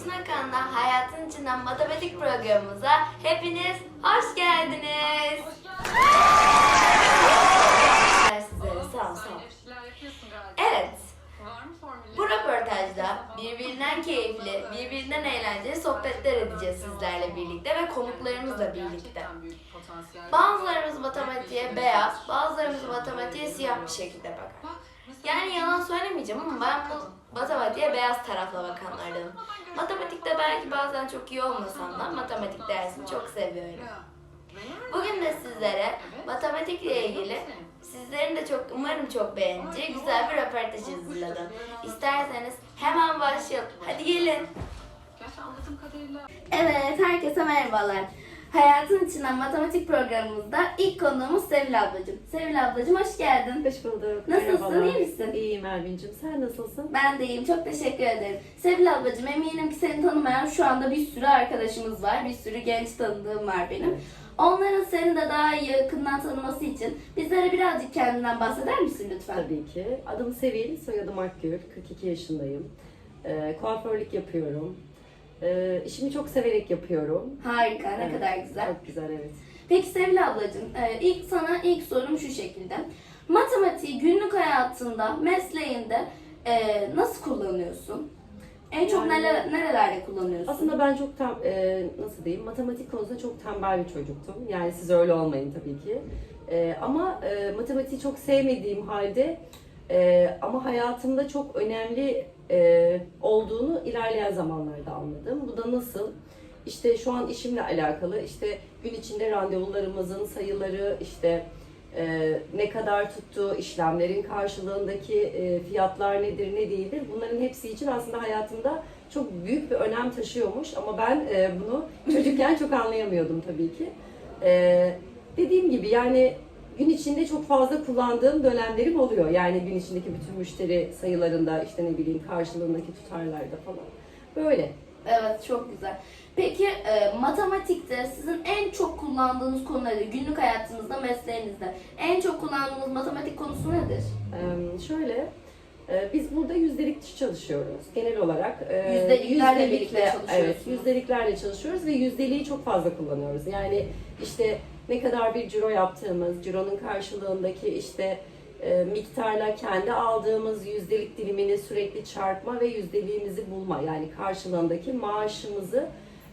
Eğitim Bakanı'na Hayatın İçinden Matematik programımıza hepiniz hoş geldiniz. Sizlere bu röportajda birbirinden keyifli, birbirinden eğlenceli sohbetler edeceğiz sizlerle birlikte ve konuklarımızla birlikte. Bazılarımız matematiğe beyaz, bazılarımız matematiğe siyah bir şekilde bakar. Yani yalan söylemeyeceğim ama ben bu matematiğe beyaz tarafla bakanlardanım. Matematikte belki bazen çok iyi olmasam da matematik dersini çok seviyorum. Bugün de sizlere matematikle ilgili sizlerin de çok umarım çok beğeneceği güzel bir röportaj hazırladım. İsterseniz hemen başlayalım. Hadi gelin. Evet, herkese merhabalar. Hayatın içinden matematik programımızda ilk konuğumuz Sevil ablacığım. Sevil ablacığım hoş geldin. Hoş bulduk. Nasılsın, Merhabalar. iyi misin? İyiyim Ervin'cim. Sen nasılsın? Ben de iyiyim, çok teşekkür ederim. Sevil ablacığım eminim ki seni tanımayan şu anda bir sürü arkadaşımız var. Bir sürü genç tanıdığım var benim. Onların seni de daha yakından tanıması için bizlere birazcık kendinden bahseder misin lütfen? Tabii ki. Adım Sevil, soyadım Akgül. 42 yaşındayım. Ee, kuaförlük yapıyorum. Ee, işimi çok severek yapıyorum. Harika, ne Evet, kadar güzel. Çok güzel, evet. Peki Sevil ablacığım, e, ilk sana ilk sorum şu şekilde. Matematiği günlük hayatında, mesleğinde e, nasıl kullanıyorsun? En çok Yani- neler, nerelerde kullanıyorsun? Aslında ben çok tem, e, nasıl diyeyim, matematik konusunda çok tembel bir çocuktum. Yani siz öyle olmayın tabii ki. E, ama e, matematiği çok sevmediğim halde e, ama hayatımda çok önemli e, olduğunu ilerleyen zamanlarda anladım. Bu da nasıl? İşte şu an işimle alakalı, işte gün içinde randevularımızın sayıları, işte e, ne kadar tuttuğu, işlemlerin karşılığındaki e, fiyatlar nedir, ne değildir. Bunların hepsi için aslında hayatımda çok büyük bir önem taşıyormuş ama ben e, bunu çocukken çok anlayamıyordum tabii ki. E, dediğim gibi yani gün içinde çok fazla kullandığım dönemlerim oluyor. Yani gün içindeki bütün müşteri sayılarında işte ne bileyim karşılığındaki tutarlarda falan. Böyle. Evet, çok güzel. Peki e, matematikte sizin en çok kullandığınız konu nedir? Günlük hayatınızda, mesleğinizde en çok kullandığınız matematik konusu nedir? Ee, şöyle, e, biz burada yüzdelikçi çalışıyoruz genel olarak. e, Yüzdeliklerle birlikte çalışıyorsunuz. Evet, yüzdeliklerle çalışıyoruz ve yüzdeliği çok fazla kullanıyoruz. Yani işte ne kadar bir ciro yaptığımız, cironun karşılığındaki işte e, miktarla kendi aldığımız yüzdelik dilimini sürekli çarpma ve yüzdeliğimizi bulma. Yani karşılığındaki maaşımızı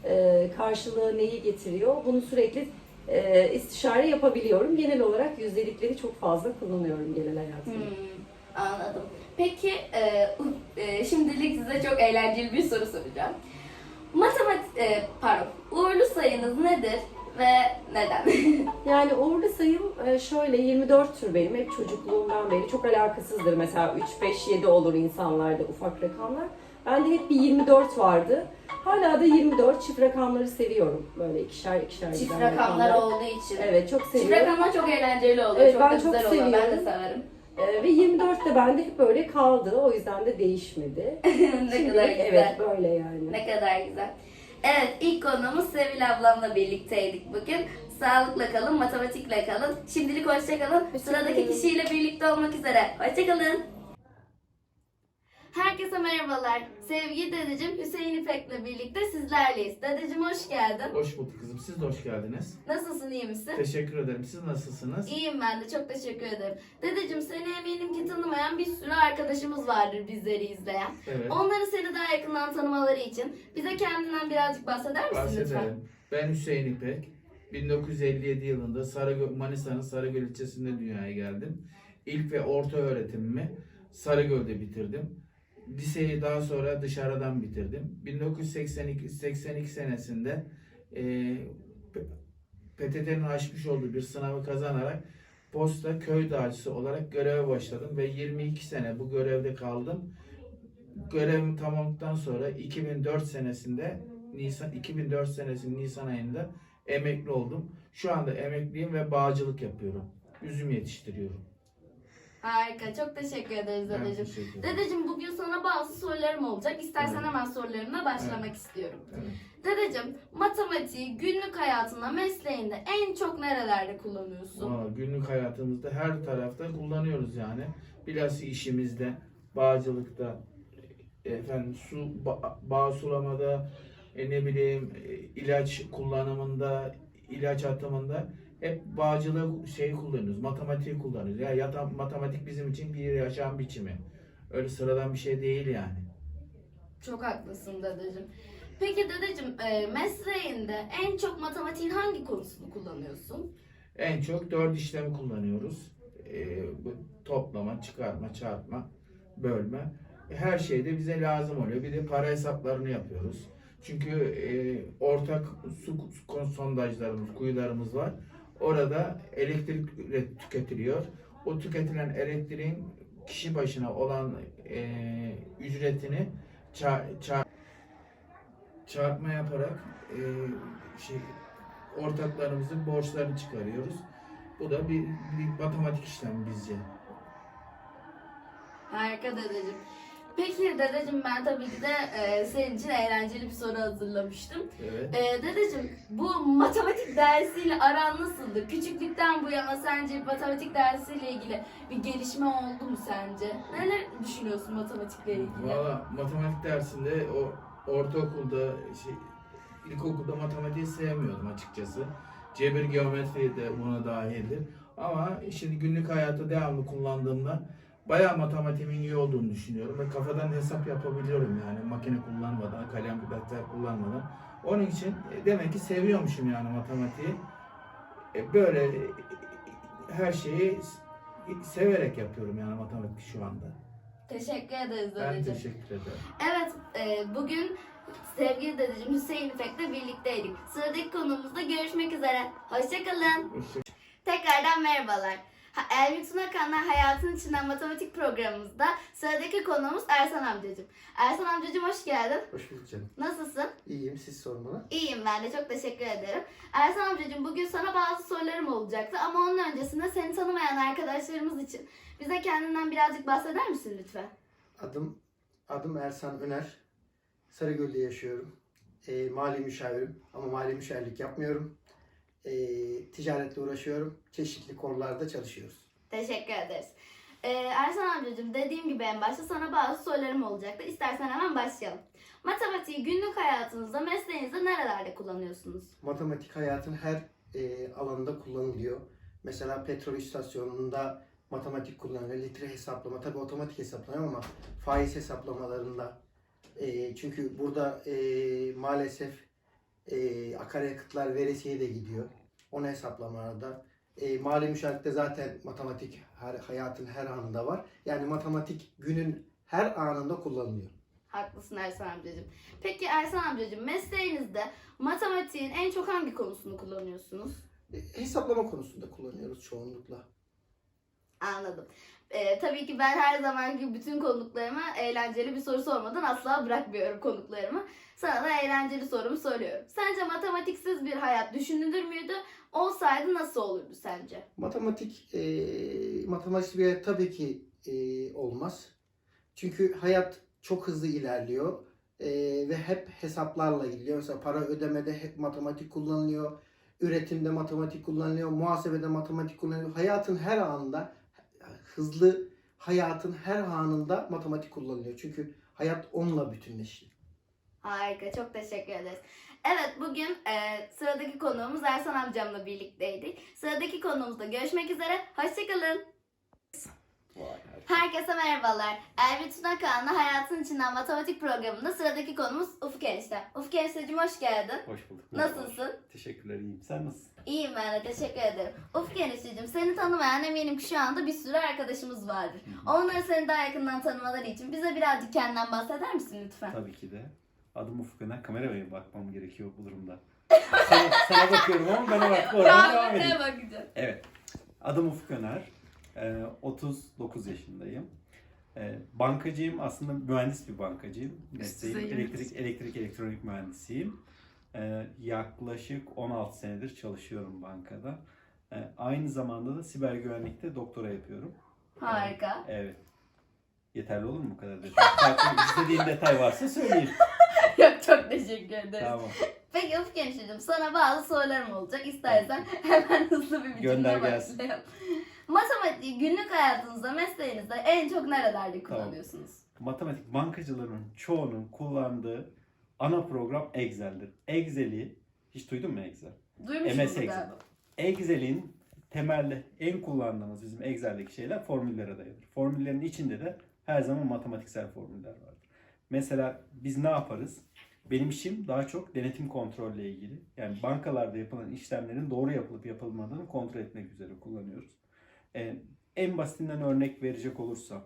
e, karşılığı neyi getiriyor bunu sürekli e, istişare yapabiliyorum. Genel olarak yüzdelikleri çok fazla kullanıyorum genel hayatımda. Hmm, anladım. Peki şimdilik size çok eğlenceli bir soru soracağım. Matematik, e, pardon, uğurlu sayınız nedir ve neden? Yani uğurlu sayım e, şöyle 24 tür benim hep çocukluğumdan beri çok alakasızdır. Mesela 3, 5, 7 olur insanlarda ufak rakamlar. Bende hep bir 24 vardı. Hala da 24 çift rakamları seviyorum. Böyle ikişer ikişer Çift rakamlar rakamları. olduğu için. Evet çok Çift seviyorum. rakamlar çok eğlenceli oluyor. Evet, çok ben da çok güzel oluyor. Ben de seviyorum. severim. E, ve 24 de bende hep böyle kaldı. O yüzden de değişmedi. ne Şimdilik kadar güzel. Evet böyle yani. Ne kadar güzel. Evet ilk konuğumuz Sevil ablamla birlikteydik bugün. Sağlıkla kalın, matematikle kalın. Şimdilik hoşça kalın. Sıradaki kişiyle birlikte olmak üzere. Hoşça kalın. Herkese merhabalar. Sevgili dedeciğim Hüseyin İpek'le birlikte sizlerleyiz. Dedeciğim hoş geldin. Hoş bulduk kızım. Siz de hoş geldiniz. Nasılsın, iyi misin? Teşekkür ederim. Siz nasılsınız? İyiyim ben de, çok teşekkür ederim. Dedeciğim seni eminim ki tanımayan bir sürü arkadaşımız vardır bizleri izleyen. Evet. Onları seni daha yakından tanımaları için bize kendinden birazcık bahseder misin lütfen? Bahsederim. Ben Hüseyin İpek. 1957 yılında Sarıgöl, Manisa'nın Sarıgöl ilçesinde dünyaya geldim. İlk ve orta öğretimimi Sarıgöl'de bitirdim. Liseyi daha sonra dışarıdan bitirdim. 1982 82 senesinde e, PTT'nin açmış olduğu bir sınavı kazanarak posta köy dağcısı olarak göreve başladım ve 22 sene bu görevde kaldım. Görevimi tamamladıktan sonra 2004 senesinde Nisan 2004 senesinin Nisan ayında emekli oldum. Şu anda emekliyim ve bağcılık yapıyorum. Üzüm yetiştiriyorum. Harika, çok teşekkür ederiz Ben dedeciğim. teşekkür ederim. Dedeciğim bugün sana bazı sorularım olacak. İstersen Evet. hemen sorularımla başlamak istiyorum. Evet. Dedeciğim, matematiği günlük hayatında, mesleğinde en çok nerelerde kullanıyorsun? Aa, günlük hayatımızda her tarafta kullanıyoruz yani. Bilhassa işimizde, bağcılıkta, efendim su ba- bağ sulamada e, ne bileyim e, ilaç kullanımında, ilaç atımında hep bağcılığı şey kullanıyoruz, matematiği kullanıyoruz. Ya yata, matematik bizim için bir yaşam biçimi. Öyle sıradan bir şey değil yani. Çok haklısın dedeciğim. Peki dedeciğim e, mesleğinde en çok matematiğin hangi konusunu kullanıyorsun? En çok dört işlemi kullanıyoruz. Bu toplama, çıkarma, çarpma, bölme. Her şeyde bize lazım oluyor. Bir de para hesaplarını yapıyoruz. Çünkü e, ortak su- sondajlarımız, kuyularımız var. Orada elektrik tüketiliyor. O tüketilen elektriğin kişi başına olan e, ücretini ça- ça- çarpma yaparak e, şey ortaklarımızın borçlarını çıkarıyoruz. Bu da bir, bir matematik işlemi bizce. Harika dedeciğim. Peki dedeciğim ben tabii ki de e, senin için eğlenceli bir soru hazırlamıştım. Evet. E, dedeciğim bu matematik dersiyle aran nasıldı? Küçüklükten bu yana sence matematik dersiyle ilgili bir gelişme oldu mu sence? Neler düşünüyorsun matematikle ilgili? Valla matematik dersinde o ortaokulda şey, ilkokulda matematiği sevmiyordum açıkçası. Cebir geometri de buna dahildir. Ama şimdi günlük hayatta devamlı kullandığımda bayağı matematiğimin iyi olduğunu düşünüyorum ve kafadan hesap yapabiliyorum yani makine kullanmadan, kalem defter kullanmadan. Onun için e, demek ki seviyormuşum yani matematiği. E, Böyle e, her şeyi severek yapıyorum yani matematik şu anda. Teşekkür ederiz Ben dedeciğim. teşekkür ederim. Evet, e, bugün sevgili dedeciğim Hüseyin İpek'le birlikteydik. Sıradaki konumuzda görüşmek üzere. Hoşçakalın. Hoşça Tekrardan merhabalar. Elvin Tunakan'la Hayatın İçinden Matematik programımızda sıradaki konuğumuz Ersan amcacığım. Ersan amcacığım hoş geldin. Hoş bulduk canım. Nasılsın? İyiyim siz sormalı. İyiyim ben de çok teşekkür ederim. Ersan amcacığım bugün sana bazı sorularım olacaktı ama onun öncesinde seni tanımayan arkadaşlarımız için bize kendinden birazcık bahseder misin lütfen? Adım adım Ersan Öner. Sarıgöl'de yaşıyorum. E, mali müşavirim ama mali müşavirlik yapmıyorum. E, ticaretle uğraşıyorum. Çeşitli konularda çalışıyoruz. Teşekkür ederiz. Ee, Ersan amcacığım dediğim gibi en başta sana bazı sorularım olacaktı. İstersen hemen başlayalım. Matematiği günlük hayatınızda, mesleğinizde nerelerde kullanıyorsunuz? Matematik hayatın her e, alanında kullanılıyor. Mesela petrol istasyonunda matematik kullanılıyor. Litre hesaplama tabii otomatik hesaplanıyor ama faiz hesaplamalarında e, çünkü burada e, maalesef e, akaryakıtlar veresiye de gidiyor. Onu hesaplamalarda. E, mali müşavirlikte zaten matematik her, hayatın her anında var. Yani matematik günün her anında kullanılıyor. Haklısın Ersan amcacığım. Peki Ersan amcacığım mesleğinizde matematiğin en çok hangi konusunu kullanıyorsunuz? E, hesaplama konusunda kullanıyoruz çoğunlukla. Anladım. Ee, tabii ki ben her zaman gibi bütün konuklarıma eğlenceli bir soru sormadan asla bırakmıyorum konuklarımı. Sana da eğlenceli sorumu soruyorum. Sence matematiksiz bir hayat düşünülür müydü? Olsaydı nasıl olurdu sence? Matematik, e, matematik bir hayat tabii ki e, olmaz. Çünkü hayat çok hızlı ilerliyor e, ve hep hesaplarla gidiyor. Mesela para ödemede hep matematik kullanılıyor, üretimde matematik kullanılıyor, muhasebede matematik kullanılıyor. Hayatın her anında, hızlı hayatın her anında matematik kullanılıyor. Çünkü hayat onunla bütünleşiyor. Harika, çok teşekkür ederiz. Evet, bugün e, sıradaki konuğumuz Ersan amcamla birlikteydik. Sıradaki konuğumuzda görüşmek üzere. Hoşçakalın. Herkese merhabalar. Elvi Tuna Hayatın İçinden Matematik programında sıradaki konumuz Ufuk Enişte. Ufuk Enişteciğim hoş geldin. Hoş bulduk. Nasılsın? Teşekkürler, iyiyim. Sen nasılsın? İyiyim ben de teşekkür ederim. Ufuk Enişteciğim seni tanımayan eminim ki şu anda bir sürü arkadaşımız vardır. Onları seni daha yakından tanımaları için bize birazcık kendinden bahseder misin lütfen? Tabii ki de. Adım Ufuk Öner. Kameraya bakmam gerekiyor bu durumda. sana, sana bakıyorum ama bana bak. Oradan devam edeyim. bakacağım? Evet. Adım Ufuk Öner. Ee, 39 yaşındayım. Ee, bankacıyım. Aslında mühendis bir bankacıyım. Mesleğim elektrik, elektrik, elektronik mühendisiyim. Ee, yaklaşık 16 senedir çalışıyorum bankada. Ee, aynı zamanda da siber güvenlikte doktora yapıyorum. Harika. Evet. Yeterli olur mu bu kadar detay? Farklı istediğin detay varsa söyleyeyim. Yok çok teşekkür ederim. Tamam. Peki Ufuk Enişteciğim sana bazı sorularım olacak. İstersen hemen hızlı bir biçimde Gönder gelsin. başlayalım. Matematiği günlük hayatınızda, mesleğinizde en çok nerelerde kullanıyorsunuz? matematik bankacıların çoğunun kullandığı ana program Excel'dir. Excel'i hiç duydun mu Excel? Duymuşsunuz MS Excel. Excel'in temelde en kullandığımız bizim Excel'deki şeyler formüllere dayanır. Formüllerin içinde de her zaman matematiksel formüller vardır. Mesela biz ne yaparız? Benim işim daha çok denetim kontrolle ilgili. Yani bankalarda yapılan işlemlerin doğru yapılıp yapılmadığını kontrol etmek üzere kullanıyoruz. Ee, en basitinden örnek verecek olursam.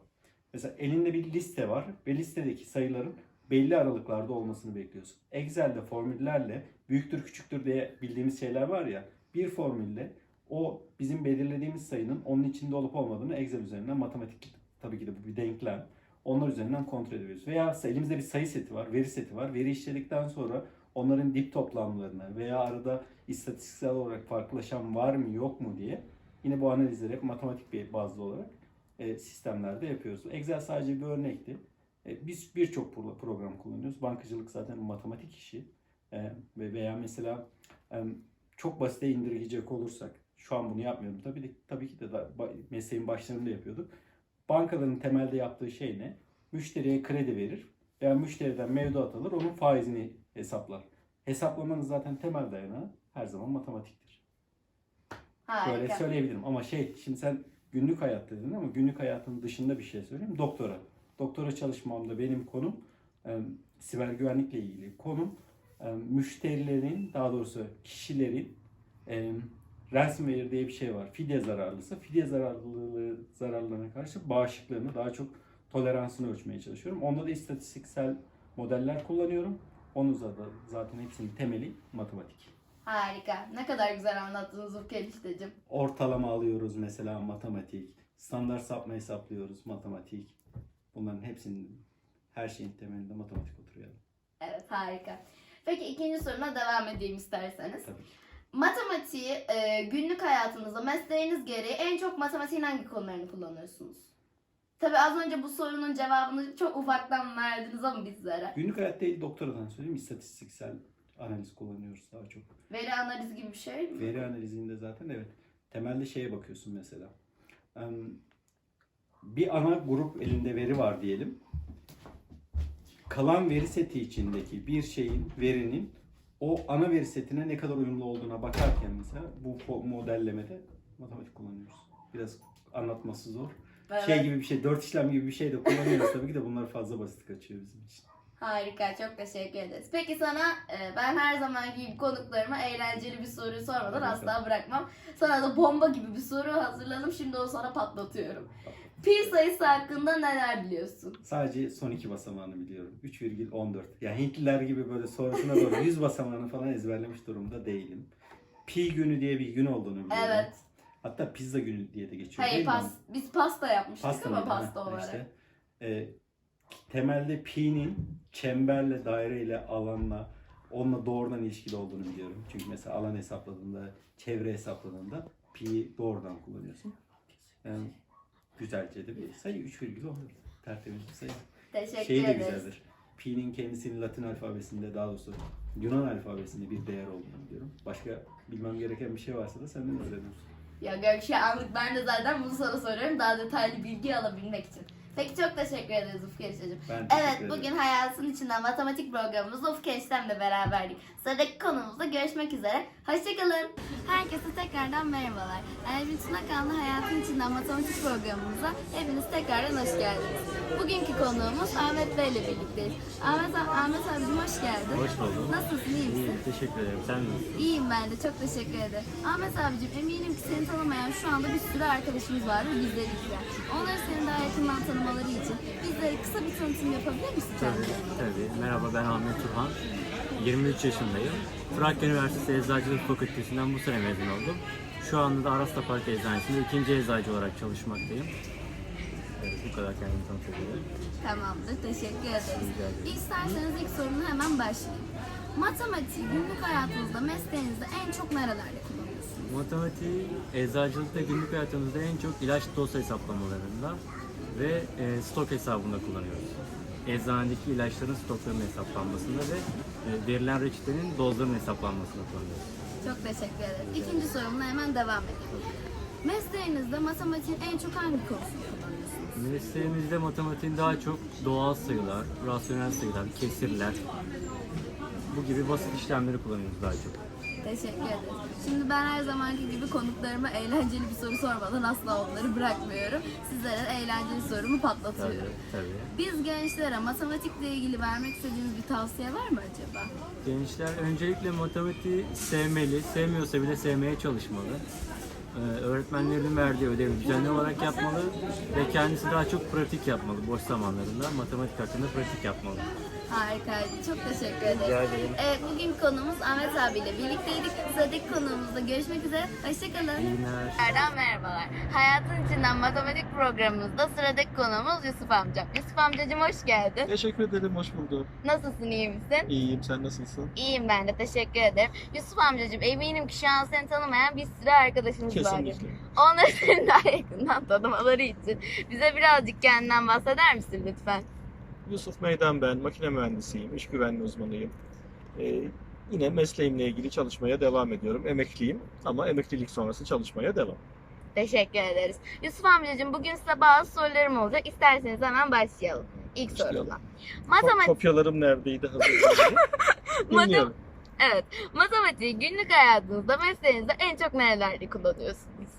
Mesela elinde bir liste var ve listedeki sayıların belli aralıklarda olmasını bekliyorsun. Excel'de formüllerle büyüktür küçüktür diye bildiğimiz şeyler var ya bir formülle o bizim belirlediğimiz sayının onun içinde olup olmadığını Excel üzerinden matematik tabii ki de bu bir denklem. Onlar üzerinden kontrol ediyoruz. Veya elimizde bir sayı seti var, veri seti var. Veri işledikten sonra onların dip toplamlarını veya arada istatistiksel olarak farklılaşan var mı yok mu diye yine bu analizleri matematik bir bazlı olarak e, sistemlerde yapıyoruz. Excel sadece bir örnekti. E, biz birçok pro- program kullanıyoruz. Bankacılık zaten matematik işi. E, ve veya mesela e, çok basite indirgeyecek olursak şu an bunu yapmıyorum. Tabii, de- tabii ki de da, mesleğin başlarında yapıyorduk. Bankaların temelde yaptığı şey ne? Müşteriye kredi verir veya müşteriden mevduat alır, onun faizini hesaplar. Hesaplamanın zaten temel dayanağı her zaman matematiktir. Böyle Harika. söyleyebilirim ama şey şimdi sen günlük hayat dedin ama günlük hayatın dışında bir şey söyleyeyim. Doktora. Doktora çalışmamda benim konum e, siber güvenlikle ilgili konum e, müşterilerin daha doğrusu kişilerin e, ransomware diye bir şey var. Fidye zararlısı. Fidye zararlılığı zararlarına karşı bağışıklığını daha çok toleransını ölçmeye çalışıyorum. Onda da istatistiksel modeller kullanıyorum. Onun da zaten hepsinin temeli matematik. Harika. Ne kadar güzel anlattınız Ufuk enişteciğim. Ortalama alıyoruz mesela matematik. Standart sapma hesaplıyoruz matematik. Bunların hepsinin her şeyin temelinde matematik oturuyor. Evet harika. Peki ikinci soruna devam edeyim isterseniz. Tabii ki. Matematiği e, günlük hayatınızda mesleğiniz gereği en çok matematiğin hangi konularını kullanıyorsunuz? Tabi az önce bu sorunun cevabını çok ufaktan verdiniz ama bizlere. Günlük hayat değil doktoradan söyleyeyim istatistiksel analiz kullanıyoruz daha çok. Veri analizi gibi bir şey mi? Veri analizinde zaten evet. Temelde şeye bakıyorsun mesela. Em, Bir ana grup elinde veri var diyelim. Kalan veri seti içindeki bir şeyin, verinin o ana veri setine ne kadar uyumlu olduğuna bakarken mesela bu modellemede matematik kullanıyoruz. Biraz anlatması zor. Evet. Şey gibi bir şey, dört işlem gibi bir şey de kullanıyoruz tabii ki de bunlar fazla basit kaçıyor bizim için. Harika, çok teşekkür ederiz. Peki sana e, ben her zamanki gibi konuklarıma eğlenceli bir soru sormadan Hadi asla bırakmam. Sana da bomba gibi bir soru hazırladım. Şimdi o sana patlatıyorum. Pi sayısı hakkında neler biliyorsun? Sadece son iki basamağını biliyorum. 3,14. Yani Hintliler gibi böyle sonrasına doğru 100 basamağını falan ezberlemiş durumda değilim. Pi günü diye bir gün olduğunu biliyorum. Evet. Hatta pizza günü diye de geçiyor Hayır değil mi? pas, biz pasta yapmıştık Pasta ama mıydı? pasta Ha, olarak. işte. Ee, temelde pi'nin çemberle, daireyle, alanla, onunla doğrudan ilişkili olduğunu biliyorum. Çünkü mesela alan hesapladığında, çevre hesapladığında pi doğrudan kullanıyorsun. Yani güzelce de bir sayı 3,14. Tertemiz bir sayı. Teşekkür Şey de ederiz. güzeldir. Pi'nin kendisinin Latin alfabesinde daha doğrusu Yunan alfabesinde bir değer olduğunu biliyorum. Başka bilmem gereken bir şey varsa da senden öğreniyorsun. Ya Gökşe anlık ben de zaten bunu sana soruyorum daha detaylı bilgi alabilmek için. Peki çok teşekkür ederiz Ufuk Enişteciğim. Ben teşekkür Evet ederim. bugün Hayatın içinden matematik programımızda Ufuk Eniştem'le beraberdik. Sıradaki konumuzda görüşmek üzere. Hoşçakalın. Herkese tekrardan merhabalar. Elvin Tunakan'la Hayatın içinden matematik programımıza hepiniz tekrardan hoş geldiniz. Bugünkü konuğumuz Ahmet Bey ile birlikteyiz. Ahmet, Ahmet abicim hoş geldin. Hoş buldum. Nasılsın iyi misin? İyiyim, teşekkür ederim. Sen nasılsın? İyiyim ben de çok teşekkür ederim. Ahmet abicim eminim ki seni tanımayan şu anda bir sürü arkadaşımız var ve bizleri izleyen. Onları senin daha yakından tanımaları için bizlere kısa bir tanıtım yapabilir misin Tabii, kendilerine? tabii. Merhaba ben Ahmet Turhan. 23 yaşındayım. Trakya Üniversitesi Eczacılık Fakültesinden bu sene mezun oldum. Şu anda da Arasta Park Eczanesi'nde ikinci eczacı olarak çalışmaktayım. Evet, bu kadar kendimi tanıtabilirim. Tamamdır teşekkür ederiz. İsterseniz ilk sorunu hemen başlayayım. Matematiği günlük hayatınızda, mesleğinizde en çok nerelerde kullanıyorsunuz? Matematiği eczacılıkta günlük hayatımızda en çok ilaç doz hesaplamalarında ve e, stok hesabında kullanıyoruz. Eczanedeki ilaçların stoklarının hesaplanmasında ve verilen reçetenin dozlarının hesaplanmasında kullanıyoruz. Çok teşekkür ederiz. İkinci sorumla hemen devam edelim. Mesleğinizde matematiğin en çok hangi konusunu kullanıyorsunuz? Mesleğimizde matematiğin daha çok doğal sayılar, rasyonel sayılar, kesirler bu gibi basit işlemleri kullanıyoruz daha çok. Teşekkür ederim. Şimdi ben her zamanki gibi konuklarıma eğlenceli bir soru sormadan asla onları bırakmıyorum. Sizlere de eğlenceli sorumu Tabii, patlatıyorum. tabii. Biz gençlere matematikle ilgili vermek istediğiniz bir tavsiye var mı acaba? Gençler öncelikle matematiği sevmeli, sevmiyorsa bile sevmeye çalışmalı. Ee, öğretmenlerinin verdiği ödevi düzenli olarak yapmalı ve kendisi daha çok pratik yapmalı boş zamanlarında. Matematik hakkında pratik yapmalı. Harikaydı. Çok teşekkür ederim. Rica ederim. Evet, bugün konumuz Ahmet abiyle birlikteydik. Sıradaki konuğumuzda görüşmek üzere. Hoşçakalın. İyi günler. Merhabalar. Hayatın içinden matematik programımızda sıradaki konuğumuz Yusuf amcam. Yusuf amcacığım hoş geldin. Teşekkür ederim, hoş bulduk. Nasılsın, iyi misin? İyiyim, sen nasılsın? İyiyim ben de, teşekkür ederim. Yusuf amcacığım eminim ki şu an seni tanımayan bir sürü arkadaşımız vardır. Kesinlikle. Onları seni daha yakından tanımaları için bize birazcık kendinden bahseder misin lütfen? Yusuf Meydan ben, makine mühendisiyim, iş güvenliği uzmanıyım. Ee, yine mesleğimle ilgili çalışmaya devam ediyorum. Emekliyim ama emeklilik sonrası çalışmaya devam. Teşekkür ederiz. Yusuf amcacığım bugün size bazı sorularım olacak. İsterseniz hemen başlayalım. İlk sorumla. Ko- Matematik, kopyalarım neredeydi hazır? Dinliyorum. evet. Matematiği günlük hayatınızda, mesleğinizde en çok nerelerde kullanıyorsunuz?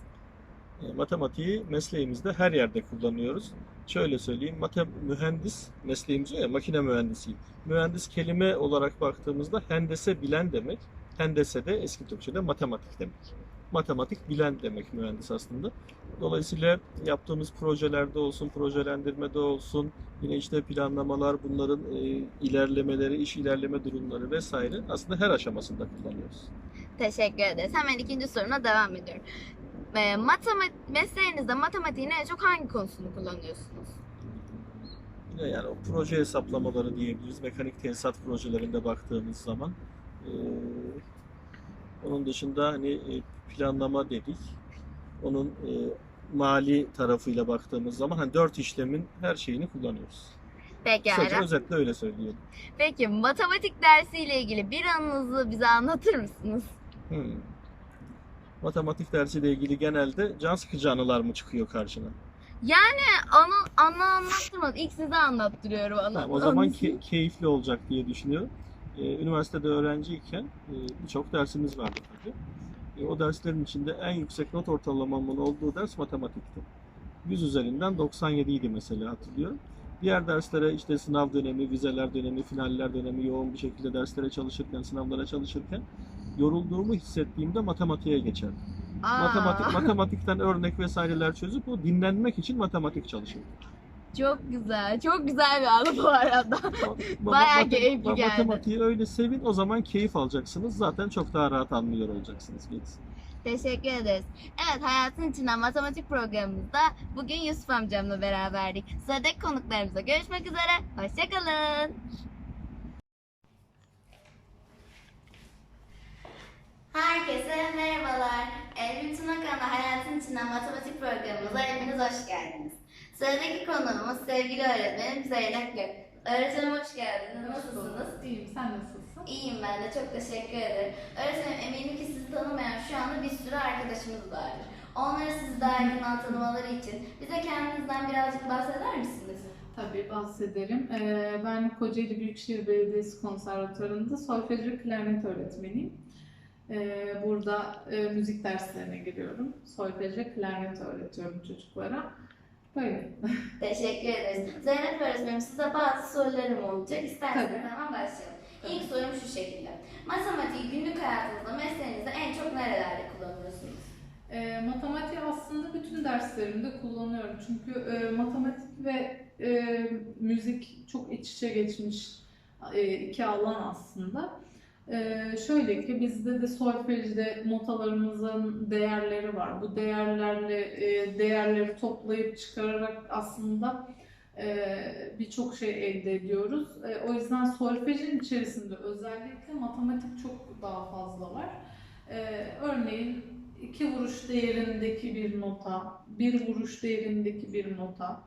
E, Matematiği mesleğimizde her yerde kullanıyoruz. Şöyle söyleyeyim, matem mühendis mesleğimiz ya, makine mühendisiyim. Mühendis kelime olarak baktığımızda hendese bilen demek. Hendese de eski Türkçe'de matematik demek. Matematik bilen demek mühendis aslında. Dolayısıyla yaptığımız projelerde olsun, projelendirmede olsun, yine işte planlamalar, bunların e, ilerlemeleri, iş ilerleme durumları vesaire aslında her aşamasında kullanıyoruz. Teşekkür ederiz. Hemen ikinci soruna devam ediyorum. E, matematik, mesleğinizde matematiğin en çok hangi konusunu kullanıyorsunuz? Yine yani o proje hesaplamaları diyebiliriz. Mekanik tesisat projelerinde baktığımız zaman. Ee, onun dışında hani e, planlama dedik. Onun e, mali tarafıyla baktığımız zaman hani dört işlemin her şeyini kullanıyoruz. Kısaca Pekala. özetle öyle söyleyelim. Peki matematik dersiyle ilgili bir anınızı bize anlatır mısınız? Hmm. Matematik dersiyle ilgili genelde can sıkıcı anılar mı çıkıyor karşına? Anı, anı anlattırmadım. İlk size anlattırıyorum anı. Tamam, o zaman ke- keyifli olacak diye düşünüyorum. Ee, üniversitede öğrenciyken e, birçok dersimiz vardı tabii. E, o derslerin içinde en yüksek not ortalamamın olduğu ders matematikti. 100 üzerinden 97 idi mesela hatırlıyorum. Diğer derslere işte sınav dönemi, vizeler dönemi, finaller dönemi yoğun bir şekilde derslere çalışırken, sınavlara çalışırken yorulduğumu hissettiğimde matematiğe geçerdim. Aa, Matematik, matematikten örnek vesaireler çözüp o dinlenmek için matematik çalışırdım. Çok güzel. Çok güzel bir anı bu arada. Bayağı keyifli geldi. Matematiği öyle sevin o zaman keyif alacaksınız. Zaten çok daha rahat anlıyor olacaksınız gerisi. Teşekkür ederiz. Evet hayatın içinden matematik programımızda bugün Yusuf amcamla beraberdik. Sıradaki konuklarımızla görüşmek üzere. Hoşçakalın. Herkese merhabalar. Elvin Tuna kanalına Hayatın İçinden Matematik programımıza hepiniz hoş geldiniz. Sıradaki konuğumuz sevgili öğretmenim Zeynep Gök. Öğretmenim hoş geldiniz. Nasılsınız? İyiyim, sen nasılsın? İyiyim ben de çok teşekkür ederim. Öğretmenim eminim ki sizi tanımayan şu anda bir sürü arkadaşımız vardır. Onları sizi daha yakından tanımaları için bize kendinizden birazcık bahseder misiniz? Tabii bahsederim. Ee, ben Kocaeli Büyükşehir Belediyesi Konservatuvarı'nda solfej ve klarnet öğretmeniyim. Ee, burada e, müzik derslerine giriyorum. Solfej ve klarnet öğretiyorum çocuklara. Böyle. Teşekkür ederiz. Zeynep öğretmenim size bazı sorularım olacak. İsterseniz Tabii. hemen başlayalım. İlk sorum şu şekilde. Matematiği günlük hayatınızda, mesleğinizde en çok nerelerde kullanıyorsunuz? E, matematiği aslında bütün derslerimde kullanıyorum. Çünkü e, matematik ve e, müzik çok iç içe geçmiş e, iki alan aslında. E, şöyle ki bizde de solfejde notalarımızın değerleri var. Bu değerlerle e, değerleri toplayıp çıkararak aslında e, birçok şey elde ediyoruz. E, o yüzden solfejin içerisinde özellikle matematik çok daha fazla var. E, örneğin iki vuruş değerindeki bir nota, bir vuruş değerindeki bir nota.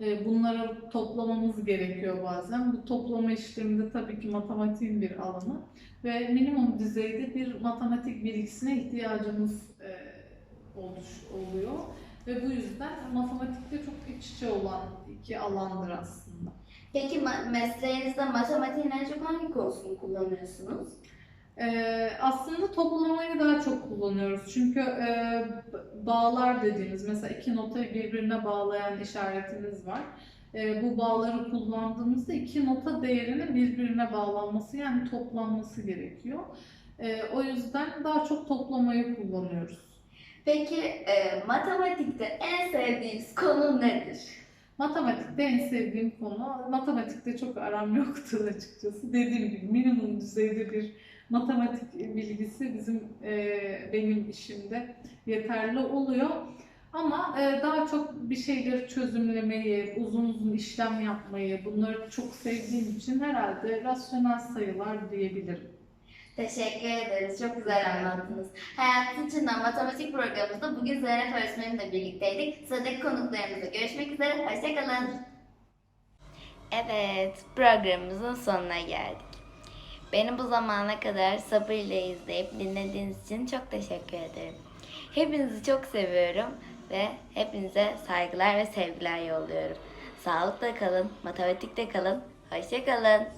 E, Bunları toplamamız gerekiyor bazen. Bu toplama işleminde tabii ki matematiğin bir alanı ve minimum düzeyde bir matematik bilgisine ihtiyacımız e, oluş, oluyor. Ve bu yüzden matematikte çok iç içe olan iki alandır aslında. Peki mesleğinizde matematiğin en çok hangi konusunu kullanıyorsunuz? Ee, aslında toplamayı daha çok kullanıyoruz. Çünkü e, bağlar dediğimiz mesela iki notayı birbirine bağlayan işaretimiz var. E, bu bağları kullandığımızda iki nota değerinin birbirine bağlanması yani toplanması gerekiyor. E, o yüzden daha çok toplamayı kullanıyoruz. Peki e, matematikte en sevdiğiniz konu nedir? Matematikte en sevdiğim konu, matematikte çok aram yoktur açıkçası. Dediğim gibi minimum düzeyde bir matematik bilgisi bizim e, benim işimde yeterli oluyor. Ama e, daha çok bir şeyleri çözümlemeyi, uzun uzun işlem yapmayı, bunları çok sevdiğim için herhalde rasyonel sayılar diyebilirim. Teşekkür ederiz. Çok güzel anlattınız. Hayatın içinden matematik programımızda bugün Zeynep öğretmenimle birlikteydik. Sıradaki konuklarımızla görüşmek üzere. Hoşçakalın. Evet, programımızın sonuna geldik. Beni bu zamana kadar sabırla izleyip dinlediğiniz için çok teşekkür ederim. Hepinizi çok seviyorum ve hepinize saygılar ve sevgiler yolluyorum. Sağlıkla kalın, matematikte kalın, hoşça kalın.